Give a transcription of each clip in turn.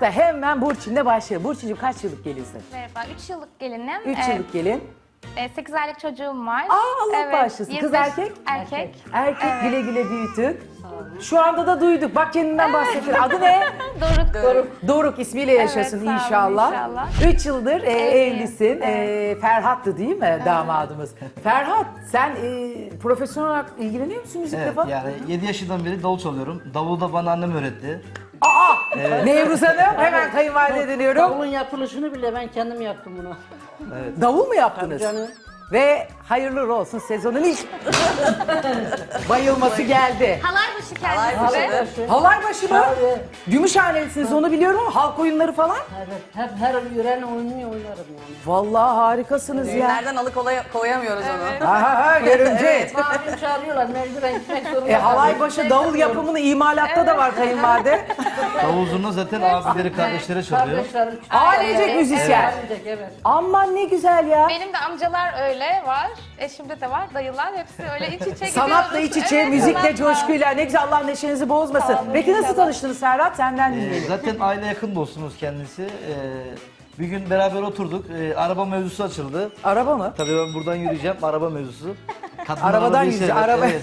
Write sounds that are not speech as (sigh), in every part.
Da hemen Burçin'le başlayalım. Burçin'cim kaç yıllık gelinsin? Merhaba, 3 yıllık gelinim. 3 Ee, yıllık gelin. 8 aylık çocuğum var. Aa Allah bağışlasın. Kız 25 erkek? Erkek. Erkek güle güle büyütün. Şu anda da duyduk. Bak kendinden bahsettin. Adı ne? (laughs) Doruk. Doruk. Doruk ismiyle yaşasın sağ olun, inşallah. inşallah. 3 yıldır e, Evliyim. evlisin. E, Ferhat'tı değil mi damadımız? Ferhat sen e, profesyonel olarak ilgileniyor musun müzikle Evet falan? yani 7 yaşından beri davul çalıyorum. Davulu da bana annem öğretti. Aa! Nevruz Hanım hemen kayınvalide deniyorum. Davulun yapılışını bile ben kendim yaptım bunu. Davul mu yaptınız? Canım. Ve hayırlı uğurlu olsun sezonun ilk (laughs) bayılması geldi. Halaybaşı kendisi de. Halaybaşı mı? Tabii. Gümüşhanelisiniz onu biliyorum ama halk oyunları falan. Evet, hep her yüren oynuyor oynarım yani. Vallahi harikasınız ya. Nereden alıp koyamıyoruz onu. Aha ha görümce. Abim çağırıyorlar mecburen gitmek zorunda. E halaybaşı davul yapımını imalatta da var kayınvalide. (laughs) Davul zurna zaten abileri kardeşlere çalıyor. Kardeşlerim. Ailecek müzisyen. Ailecek evet. Aman ne güzel ya. Benim de amcalar öyle var. Eşimde de var. Dayılar hepsi öyle iç içe Sanatla iç içe, Evet, müzikle, sanatla. coşkuyla. Ne güzel Allah neşenizi bozmasın. Peki nasıl tanıştınız Serhat? Senden Ee, dinleyelim. zaten aile yakın dostumuz kendisi. Ee, bir gün beraber oturduk. Ee, araba mevzusu açıldı. Araba mı? Tabii ben buradan yürüyeceğim. Araba mevzusu. (laughs) Kadın Arabadan arabayı yürüyecek, sever, araba- evet.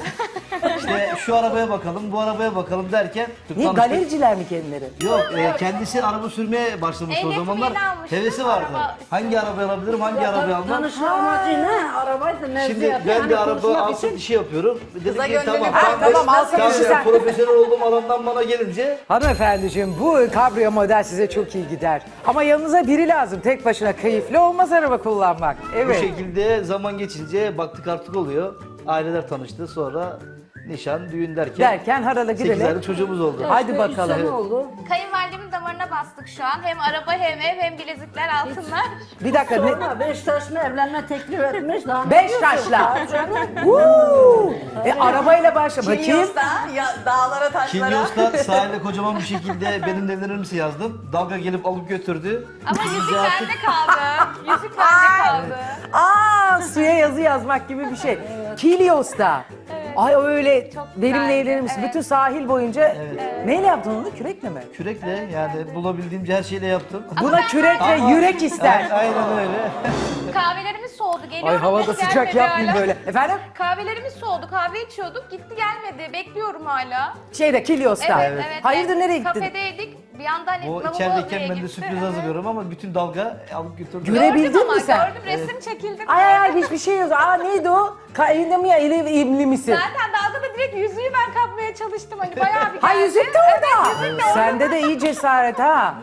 İşte şu arabaya bakalım, bu arabaya bakalım derken... Ne tanıştık. galericiler mi kendileri? Yok, e, kendisi araba sürmeye başlamış o zamanlar. almıştı. Hevesi vardı. Araba- Hangi arabayı alabilirim, hangi arabayı almam? Tanışma amacı ne? Arabayı da mevzu Şimdi yapıyor. ben Hani bir araba konuşmak alsat için- işi yapıyorum. Dedim Kıza ki tamam. Ha, ben tamam, alsat ben işi sen. Profesyonel olduğum alandan bana gelince Hanımefendiciğim bu kabrio model size çok iyi gider. Ama yanınıza biri lazım. Tek başına keyifli olmaz araba kullanmak. bu Evet. şekilde zaman geçince baktık artık oluyor. Aileler tanıştı sonra nişan, düğün derken, Derken harala 8 girelim. aylık çocuğumuz oldu. Hadi bakalım. sene oldu. Kayınvalidemin damarına bastık şu an. Hem araba hem ev hem bilezikler altınlar. Bir dakika. Ne? Sonra Beşiktaş mı evlenme teklif etmiş. Daha ne Beşiktaş'la. diyorsun? Canım. Uuu. E, arabayla başla. Bakayım. Kilyos'ta ya, dağlara taşlara. Kilyos'ta (laughs) sahilde kocaman bir şekilde benimle evlenir misin yazdım. Dalga gelip alıp götürdü. Ama Biz yüzük artık- bende kaldı. (laughs) Yüzük bende kaldı. Aa suya yazı yazmak gibi bir şey. Kilios'ta. Ay öyle Çok benimle güzeldi, evlenir misin? evet. Bütün sahil boyunca Evet. neyle yaptın onu? Kürekle mi? Kürekle yani bulabildiğimce her şeyle yaptım. Buna kürek ve Ama- yürek ister. (laughs) Aynen öyle. Kahvelerimiz soğudu. Geliyorum. Ay havada sıcak gelmedi yapmayın hala. böyle. Efendim? Kahvelerimiz soğudu. Kahve içiyorduk. Gitti gelmedi. Bekliyorum hala. Şeyde Kilios'ta. Evet, evet. Hayırdır nereye gittin? Kafedeydik. Bir anda hani O lavabo içerideyken oraya ben de gitti. sürpriz hazırlıyorum ama bütün dalga alıp götürdü. Göre- Görebildin ama, mi sen? Gördüm resim çekildi. Ay ay ay hiçbir şey yok. Aa neydi o? Kaynı mı ya ili imli misin? Zaten dalgada direkt yüzüğü ben kapmaya çalıştım. Hani bayağı bir Ha geldi. yüzük de orada. Evet, yüzük de orada. Sende de iyi cesaret ha.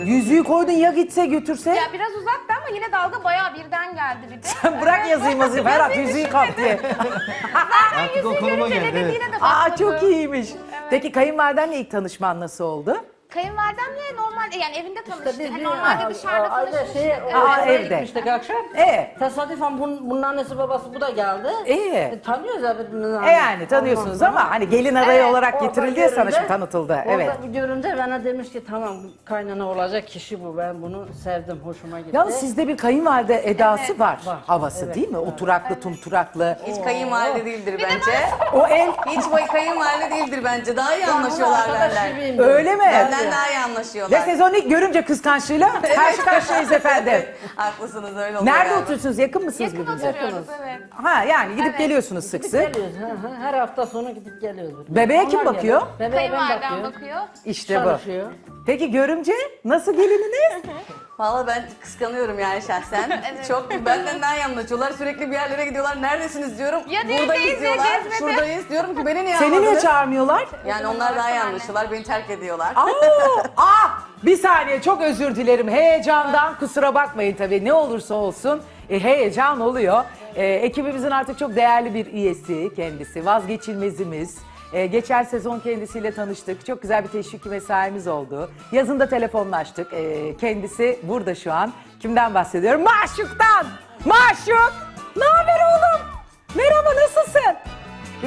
Yüzüğü koydun ya gitse götürse. Ya biraz uzaktı ama yine dalga bayağı birden geldi bir de. Bırak yazayım yazayım. Ferhat yüzüğü kap diye. (laughs) Artık o konuma geldi. Evet. Dediğine de Aa bakmadı. çok iyiymiş. Peki kayınvalidenle ilk tanışman nasıl oldu? Kayınvalidemle normal yani evinde tanıştık. İşte biz bir- normalde dışarıda aile tanışmıştık. şey, Evet. Aa, oraya evde. gitmiştik akşam. Ee? Tesadüfen bunun, bunun annesi babası bu da geldi. İyi. E, tanıyoruz ya birbirimizi. E yani tanıyorsunuz ama hani gelin adayı Evet, olarak Orada getirildi ya sana görünce- şimdi tanıtıldı. Orada Evet. bir görünce bana demiş ki tamam kaynana olacak kişi bu. Ben bunu sevdim, hoşuma gitti. Yalnız sizde bir kayınvalide edası Evet. var. Var, Havası evet, değil mi? Oturaklı, tumturaklı. Hiç kayınvalide değildir bence. O el Hiç boy kayınvalide değildir bence. Daha iyi anlaşıyorlar benden. öyle mi? Benden daha iyi Ve anlaşıyorlar. sezon ilk görünce kıskançlığıyla karşı karşıyayız efendim. (laughs) Haklısınız öyle oluyor. Nerede galiba. oturuyorsunuz? Yakın mısınız Yakın birbirinize? oturuyoruz evet. Ha yani gidip Evet. geliyorsunuz sık sık. geliyoruz. Her hafta sonu gidip geliyoruz. Bebeğe kim Onlar bakıyor? geliyor. Bebeğe ben bakıyorum. bakıyor. İşte bu. Çalışıyor. Peki görümce nasıl gelininiz? (laughs) Valla ben kıskanıyorum yani şahsen. (laughs) Çok benden daha iyi anlaşıyorlar. Sürekli bir yerlere gidiyorlar. Neredesiniz diyorum. Ya Buradayız düğündeyiz ya diyorlar. gezmede. Şuradayız diyorum ki beni niye Seni niye almadınız? çağırmıyorlar? Yani onlar daha iyi anlaşıyorlar. Beni terk ediyorlar. Aa, (laughs) ah, bir saniye çok özür dilerim. Heyecandan kusura bakmayın tabii ne olursa olsun e, heyecan oluyor. E, ekibimizin artık çok değerli bir üyesi kendisi, vazgeçilmezimiz. E, geçen sezon kendisiyle tanıştık. Çok güzel bir teşvik mesaimiz oldu. Yazında telefonlaştık. E, kendisi burada şu an. Kimden bahsediyorum? Maşuk'tan! Maşuk! Ne haber oğlum? Merhaba nasılsın?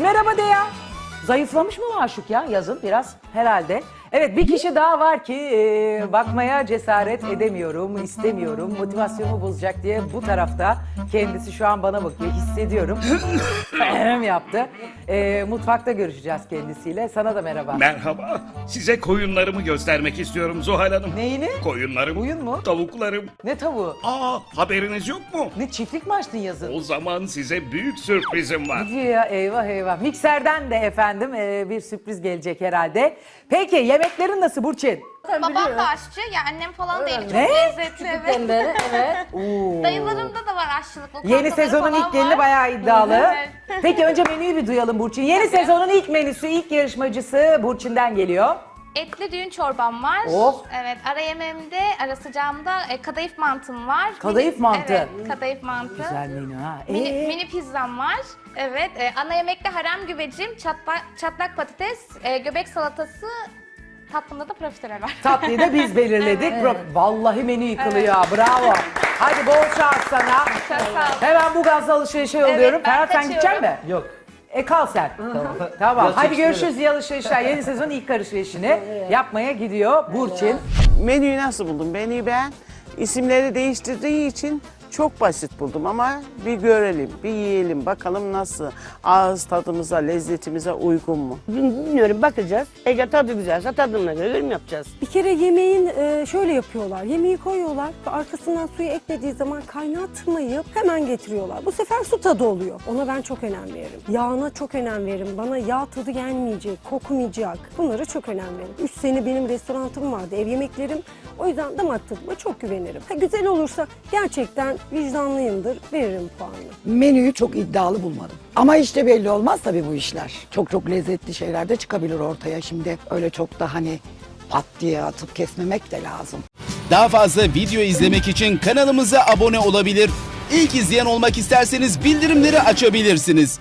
Merhaba de ya. Zayıflamış mı Maşuk ya yazın biraz herhalde. Evet bir kişi daha var ki e, bakmaya cesaret edemiyorum, istemiyorum. Motivasyonumu bozacak diye bu tarafta kendisi şu an bana bakıyor. Hissediyorum. Hem yaptı. E, mutfakta görüşeceğiz kendisiyle. Sana da merhaba. Merhaba. Size koyunlarımı göstermek istiyorum Zuhal Hanım. Neyini? Koyunlarım. Koyun mu? Tavuklarım. Ne tavuğu? Aa haberiniz yok mu? Ne çiftlik mi açtın yazın? O zaman size büyük sürprizim var. Gidiyor ya eyvah eyvah. Mikserden de efendim e, bir sürpriz gelecek herhalde. Peki yemeklerin nasıl Burçin? Babam da aşçı. Ya annem falan değil. Çok Ne? lezzetli. Evet. Beri evet. (laughs) Dayılarımda da var aşçılık lokantaları Yeni sezonun falan ilk gelini var. bayağı iddialı. Evet. Peki önce menüyü bir duyalım Burçin. Yeni sezonun ilk menüsü, ilk yarışmacısı Burçin'den geliyor. Etli düğün çorbam var. Oh. Evet, ara yemeğimde, ara sıcağımda e, kadayıf mantım var. Kadayıf Mini- mantı. Evet, kadayıf mantı. Güzel menü ha. Mini, Ee? mini pizzam var. Evet, e, ana yemekte harem güvecim, çatlak, çatlak patates, e, göbek salatası, tatlımda da profiterol var. Tatlıyı da biz belirledik. (laughs) Bro- Vallahi menü yıkılıyor. Bravo. Hadi bol şans sana. Çok sağ. Hemen bu gazla alışverişe yolluyorum. ben Ferhat sen kaçıyorum. gidecek misin? Yok. E kal sen. Tamam. Hadi görüşürüz iyi alışverişler. Yeni sezon ilk alışverişini (laughs) yapmaya gidiyor Burçin. Menüyü nasıl buldum? Menüyü ben isimleri değiştirdiği için çok basit buldum ama bir görelim, bir yiyelim bakalım nasıl ağız tadımıza, lezzetimize uygun mu? Bilmiyorum bakacağız. Eğer tadı güzelse tadına göre yorum yapacağız. Bir kere yemeğin e, şöyle yapıyorlar. Yemeği koyuyorlar ve arkasından suyu eklediği zaman kaynatmayıp hemen getiriyorlar. Bu sefer su tadı oluyor. Ona ben çok önem veririm. Yağına çok önem veririm. Bana yağ tadı gelmeyecek, kokmayacak. Bunlara çok önem veririm. 3 sene benim restoranım vardı, ev yemeklerim. O yüzden damak tadıma çok güvenirim. Ha, güzel olursa gerçekten vicdanlıyımdır, veririm puanını. menüyü çok iddialı bulmadım. Ama işte belli olmaz tabii bu işler. Çok çok lezzetli şeyler de çıkabilir ortaya şimdi. Öyle çok da hani pat diye atıp kesmemek de lazım. Daha fazla video izlemek için kanalımıza abone olabilir. İlk izleyen olmak isterseniz bildirimleri açabilirsiniz.